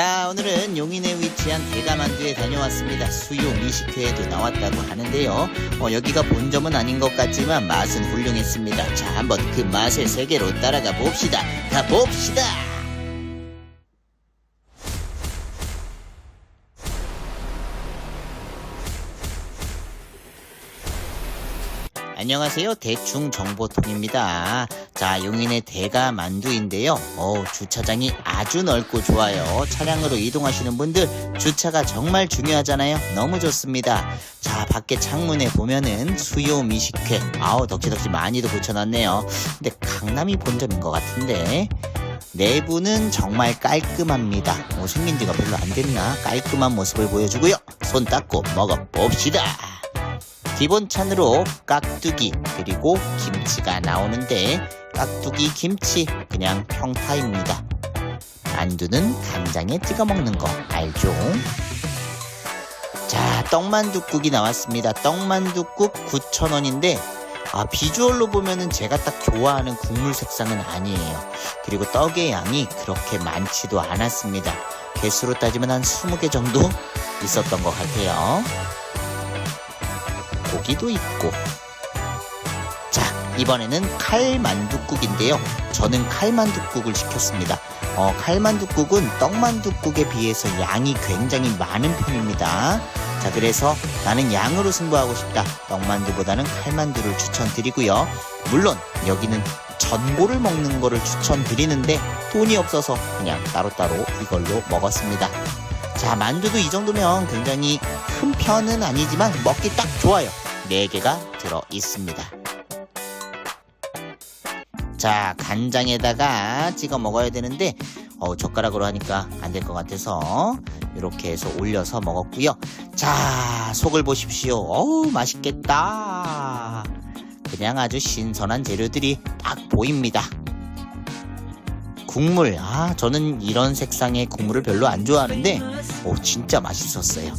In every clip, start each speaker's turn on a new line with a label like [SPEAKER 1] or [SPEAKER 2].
[SPEAKER 1] 자, 오늘은 용인에 위치한 대가만두에 다녀왔습니다. 수요 미식회에도 나왔다고 하는데요. 어, 여기가 본점은 아닌 것 같지만 맛은 훌륭했습니다. 자, 한번 그 맛의 세계로 따라가 봅시다. 가 봅시다. 안녕하세요. 대충 정보통입니다. 자, 용인의 대가 만두인데요. 어 주차장이 아주 넓고 좋아요. 차량으로 이동하시는 분들 주차가 정말 중요하잖아요. 너무 좋습니다. 자, 밖에 창문에 보면은 수요 미식회. 아우, 덕지덕지 많이도 붙여놨네요. 근데 강남이 본점인 것 같은데. 내부는 정말 깔끔합니다. 뭐 생긴 지가 별로 안 됐나? 깔끔한 모습을 보여주고요. 손 닦고 먹어봅시다. 기본 찬으로 깍두기 그리고 김치가 나오는데 깍두기 김치 그냥 평타입니다. 만두는 간장에 찍어 먹는 거 알죠? 자 떡만두국이 나왔습니다. 떡만두국 9,000원인데 아 비주얼로 보면은 제가 딱 좋아하는 국물 색상은 아니에요. 그리고 떡의 양이 그렇게 많지도 않았습니다. 개수로 따지면 한 20개 정도 있었던 것 같아요. 고기도 있고. 자, 이번에는 칼만둣국인데요. 저는 칼만둣국을 시켰습니다. 어, 칼만둣국은 떡만둣국에 비해서 양이 굉장히 많은 편입니다. 자, 그래서 나는 양으로 승부하고 싶다. 떡만두보다는 칼만두를 추천드리고요. 물론 여기는 전골을 먹는 거를 추천드리는데 돈이 없어서 그냥 따로따로 이걸로 먹었습니다. 자, 만두도 이 정도면 굉장히 큰 편은 아니지만 먹기 딱 좋아요. 4개가 들어 있습니다. 자, 간장에다가 찍어 먹어야 되는데, 어, 젓가락으로 하니까 안 될 것 같아서, 이렇게 해서 올려서 먹었고요. 자, 속을 보십시오. 어우, 맛있겠다. 그냥 아주 신선한 재료들이 딱 보입니다. 국물, 아, 저는 이런 색상의 국물을 별로 안 좋아하는데, 오, 진짜 맛있었어요.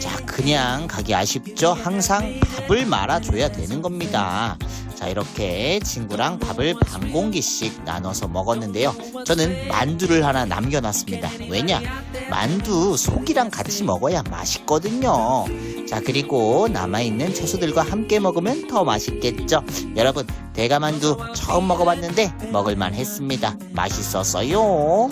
[SPEAKER 1] 자, 그냥 가기 아쉽죠? 항상 밥을 말아줘야 되는 겁니다. 자, 이렇게 친구랑 밥을 반 공기씩 나눠서 먹었는데요. 저는 만두를 하나 남겨놨습니다. 왜냐? 만두 속이랑 같이 먹어야 맛있거든요. 자, 그리고 남아있는 채소들과 함께 먹으면 더 맛있겠죠? 여러분, 대가만두 처음 먹어봤는데 먹을만 했습니다. 맛있었어요.